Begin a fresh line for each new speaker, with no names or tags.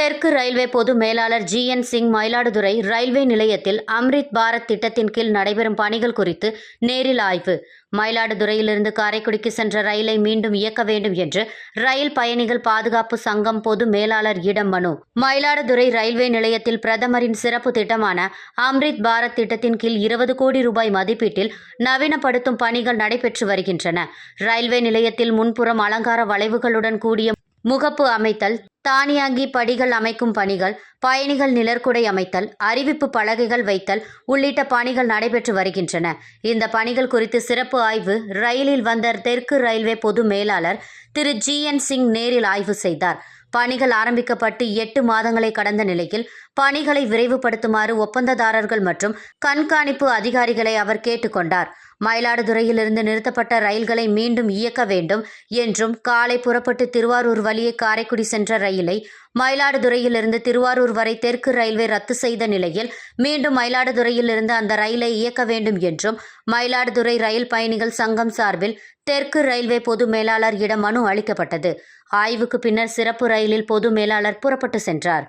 தெற்கு ரயில்வே பொது மேலாளர் G N Singh Mayiladuthurai railway நிலையத்தில் அம்ரித் பாரத் திட்டத்தின் கீழ் நடைபெறும் பணிகள் குறித்து நேரில் ஆய்வு. மயிலாடுதுறையிலிருந்து காரைக்குடிக்கு சென்ற ரயிலை மீண்டும் இயக்க வேண்டும் என்று ரயில் பயணிகள் பாதுகாப்பு சங்கம் பொது மேலாளர் இடம் மனு. மயிலாடுதுறை ரயில்வே நிலையத்தில் பிரதமரின் சிறப்பு திட்டமான அம்ரித் பாரத் திட்டத்தின் கீழ் இருபது கோடி ரூபாய் மதிப்பீட்டில் நவீனப்படுத்தும் பணிகள் நடைபெற்று வருகின்றன. ரயில்வே நிலையத்தில் முன்புறம் அலங்கார வளைவுகளுடன் கூடிய முகப்பு அமைத்தல் தானியாங்கி படிகள் அமைக்கும் பணிகள் பயணிகள் நிழற்குடை அமைத்தல் அறிவிப்பு பலகைகள் வைத்தல் உள்ளிட்ட பணிகள் நடைபெற்று வருகின்றன. இந்த பணிகள் குறித்து சிறப்பு ஆய்வு ரயிலில் வந்த தெற்கு ரயில்வே பொது மேலாளர் திரு. ஜி. என். சிங் நேரில் ஆய்வு செய்தார். பணிகள் ஆரம்பிக்கப்பட்டு எட்டு மாதங்களை கடந்த நிலையில் பணிகளை விரைவுபடுத்துமாறு ஒப்பந்ததாரர்கள் மற்றும் கண்காணிப்பு அதிகாரிகளை அவர் கேட்டுக்கொண்டார். மயிலாடுதுறையிலிருந்து நிறுத்தப்பட்ட ரயில்களை மீண்டும் இயக்க வேண்டும் என்றும் காலை புறப்பட்டு திருவாரூர் வழியே காரைக்குடி சென்ற ரயிலை மயிலாடுதுறையிலிருந்து திருவாரூர் வரை தெற்கு ரயில்வே ரத்து செய்த நிலையில் மீண்டும் மயிலாடுதுறையிலிருந்து அந்த ரயிலை இயக்க வேண்டும் என்றும் மயிலாடுதுறை ரயில் பயணிகள் சங்கம் சார்பில் தெற்கு ரயில்வே பொது மேலாளர் இடம் மனு அளிக்கப்பட்டது. ஆய்வுக்கு பின்னர் சிறப்பு ரயிலில் பொது மேலாளர் புறப்பட்டு சென்றார்.